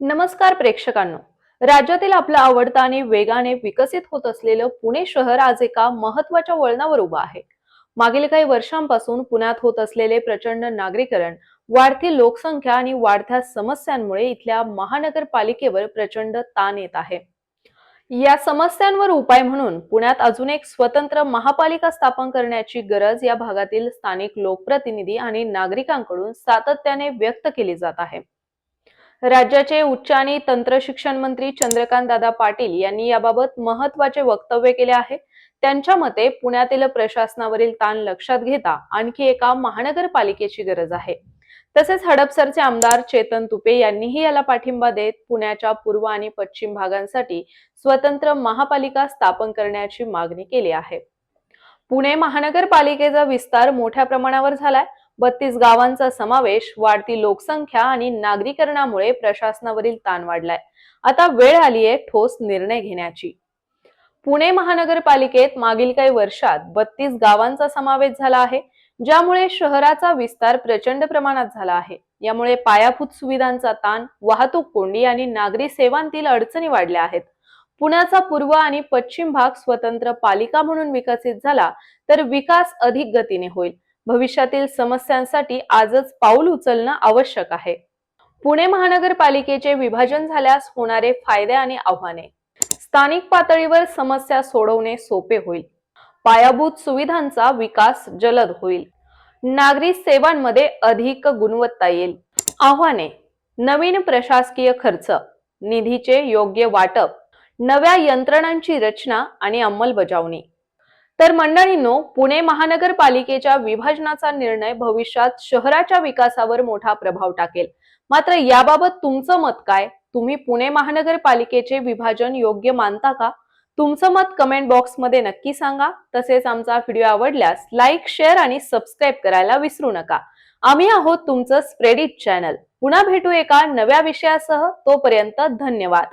नमस्कार प्रेक्षकांनो. राज्यातील आपलं आवडतं आणि वेगाने विकसित होत असलेलं पुणे शहर आज एका महत्त्वाच्या वळणावर उभं आहे. मागील काही वर्षांपासून पुण्यात होत असलेले प्रचंड नागरीकरण वाढती लोकसंख्या आणि वाढत्या समस्यांमुळे इथल्या महानगरपालिकेवर प्रचंड ताण येत आहे. या समस्यांवर उपाय म्हणून पुण्यात अजून एक स्वतंत्र महापालिका स्थापन करण्याची गरज या भागातील स्थानिक लोकप्रतिनिधी आणि नागरिकांकडून सातत्याने व्यक्त केली जात आहे. राज्याचे उच्च आणि तंत्रशिक्षण मंत्री चंद्रकांत दादा पाटील यांनी याबाबत महत्त्वाचे वक्तव्य केले आहे. त्यांच्या मते पुण्यातील प्रशासनावरील ताण लक्षात घेता आणखी एका महानगरपालिकेची गरज आहे. तसेच हडपसरचे आमदार चेतन तुपे यांनीही याला पाठिंबा देत पुण्याच्या पूर्व आणि पश्चिम भागांसाठी स्वतंत्र महापालिका स्थापन करण्याची मागणी केली आहे. पुणे महानगरपालिकेचा विस्तार मोठ्या प्रमाणावर झालाय. बत्तीस गावांचा समावेश वाढती लोकसंख्या आणि नागरीकरणामुळे प्रशासनावरील ताण वाढलाय. आता वेळ आली आहे ठोस निर्णय घेण्याची. पुणे महानगरपालिकेत मागील काही वर्षात बत्तीस गावांचा समावेश झाला आहे ज्यामुळे शहराचा विस्तार प्रचंड प्रमाणात झाला आहे. यामुळे पायाभूत सुविधांचा ताण वाहतूक कोंडी आणि नागरी सेवांतील अडचणी वाढल्या आहेत. पुण्याचा पूर्व आणि पश्चिम भाग स्वतंत्र पालिका म्हणून विकसित झाला तर विकास अधिक गतीने होईल. भविष्यातील समस्यांसाठी आजच पाऊल उचलणं आवश्यक आहे. पुणे महानगरपालिकेचे विभाजन झाल्यास होणारे फायदे आणि आव्हाने. स्थानिक पातळीवर समस्या सोडवणे सोपे होईल. पायाभूत सुविधांचा विकास जलद होईल. नागरी सेवांमध्ये अधिक गुणवत्ता येईल. आव्हाने नवीन प्रशासकीय खर्च निधीचे योग्य वाटप नव्या यंत्रणांची रचना आणि अंमलबजावणी. तर मंडळींनो पुणे महानगरपालिकेच्या विभाजनाचा निर्णय भविष्यात शहराच्या विकासावर मोठा प्रभाव टाकेल. मात्र याबाबत तुमचं मत काय? तुम्ही पुणे महानगरपालिकेचे विभाजन योग्य मानता का? तुमचं मत कमेंट बॉक्समध्ये नक्की सांगा. तसेच आमचा व्हिडिओ आवडल्यास लाईक शेअर आणि सबस्क्राईब करायला विसरू नका. आम्ही आहोत तुमचं स्प्रेडिट चॅनल पुन्हा भेटू एका नव्या विषयासह. तोपर्यंत धन्यवाद.